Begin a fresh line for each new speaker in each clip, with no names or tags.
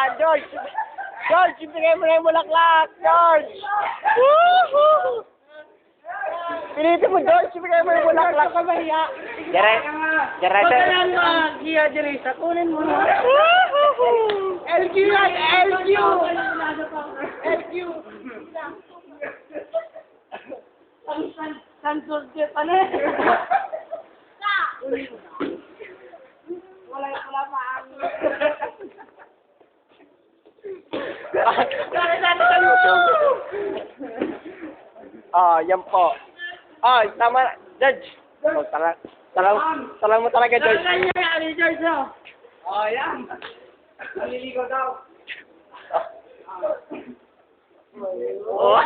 Ah, George! George, ibigay mo na yung bulaklak! George! Woohoo! Pilitin mo, George, ibigay mo yung bulaklak.
Ka ba hiya?
Dire, dire,
Huwag ka
dire.
lang mag-hiya, Jerisa. Kunin mo na. LQ yan! LQ! LQ! San, san, Jose pa na. Wala, wala pa ang... Kaya natin sa YouTube.
Ah, yan po. Ah, tama na. Judge! Oh, tala, tala, tala mo talaga, George.
Talaga niya, yung George, no? Oh, yan. Naliligo daw.
Oh.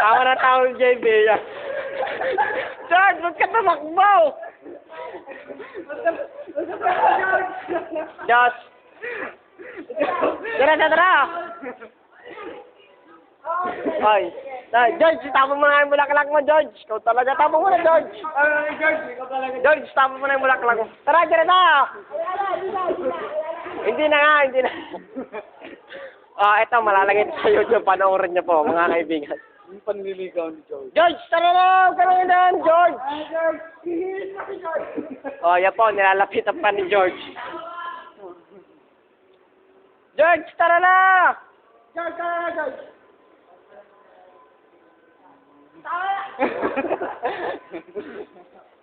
Tama na tao ng JB. George, ba't ka tumakbo? Josh! Tara, tara, tara! Ay, ay, George, tapon mo na yung bulaklak mo, George. Ikaw talaga, tapon mo na, George.
Ay, George, ikaw talaga.
George, tapon mo na yung bulaklak mo. Tara, tara na! Hindi na nga, hindi na. Ah, malalagay ito sa YouTube. Panoorin niyo po, mga kaibigan.
Yung panliligaw ni George.
George, tara na! Tara na dyan, George!
Ay, George, hihil na si George.
Oh, yan po, nilalapitan pa ni George. George, tara na!
George, tara na, George. Tara!